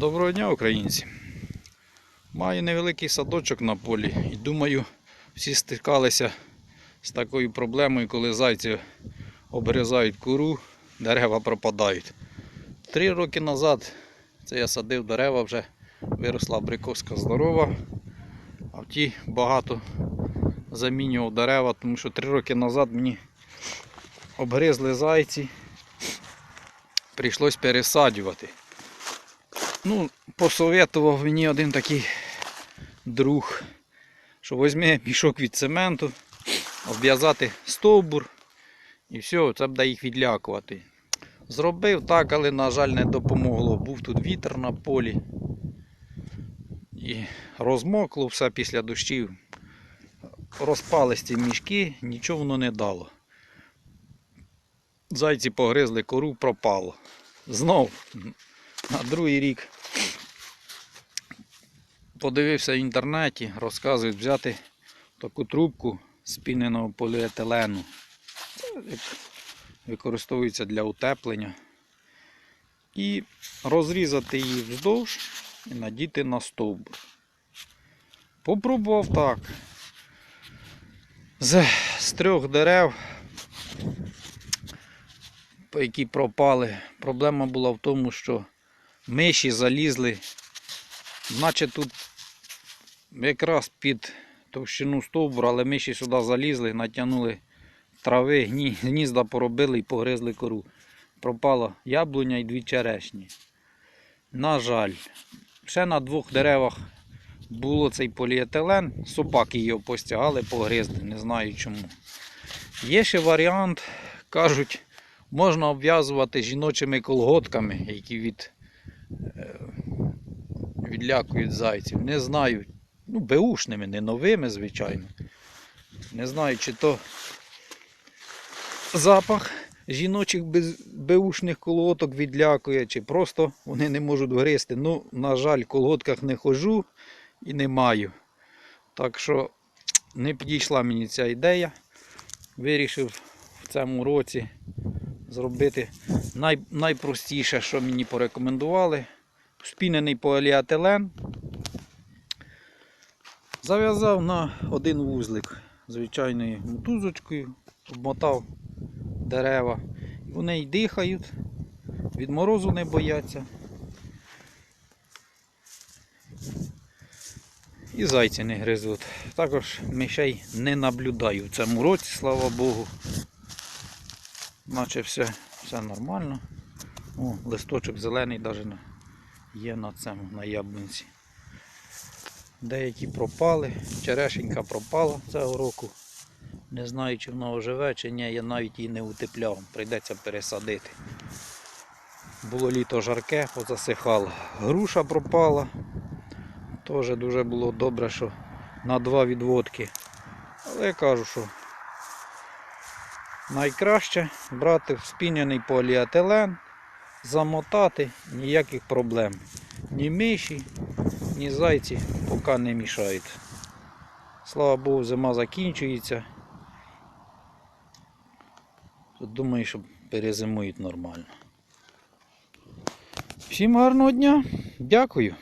Доброго дня, українці! Маю невеликий садочок на полі і думаю, всі стикалися з такою проблемою, коли зайці обрізають кору, дерева пропадають. Три роки назад це я садив дерева, вже виросла абрикоска здорова, а в ті багато замінював дерева, тому що три роки назад мені обгризли зайці, прийшлось пересаджувати. Ну, посоветував мені один такий друг, що візьми мішок від цементу, обв'язати стовбур і все, це буде їх відлякувати. Зробив так, але, на жаль, не допомогло. Був тут вітер на полі. І розмокло все після дощів. Розпались ці мішки, нічого воно не дало. Зайці погризли кору, пропало. Знов на другий рік подивився в інтернеті, розказують взяти таку трубку спіненого поліетилену. Використовується для утеплення. І розрізати її вздовж і надіти на стовбур. Попробував так. З, з трьох дерев, по які пропали, проблема була в тому, що миші залізли, наче тут якраз під товщину стовбура, але миші сюди залізли, натягнули трави, гнізда поробили і погризли кору. Пропала яблуня і дві черешні. На жаль, ще на двох деревах було цей поліетилен, собаки його постягали, погризли, не знаю чому. Є ще варіант, кажуть, можна обв'язувати жіночими колготками, які від, відлякують зайців. Не знаю. Ну, беушними, не новими, звичайно. Не знаю, чи то запах жіночих беушних колготок відлякує, чи просто вони не можуть гризти. Ну, на жаль, в колготках не хожу і не маю. Так що не підійшла мені ця ідея. Вирішив в цьому році зробити най, найпростіше, що мені порекомендували. Спінений поліетилен. Зав'язав на один вузлик звичайною мотузочкою, обмотав дерева. Вони й дихають, від морозу не бояться. І зайці не гризуть. Також мишей не наблюдаю в цьому році, слава Богу. Наче все, все нормально. О, листочок зелений навіть є на цьому, на яблунці. Деякі пропали, черешенька пропала цього року. Не знаю, чи вона оживе, чи ні, я навіть її не утепляв, прийдеться пересадити. Було літо жарке, позасихало. Груша пропала. Теж дуже було добре, що на два відводки. Але я кажу, що найкраще брати вспіняний поліетилен, замотати, ніяких проблем. Ні миші, ні зайці поки не мішають. Слава Богу, зима закінчується. Думаю, що перезимують нормально. Всім гарного дня. Дякую.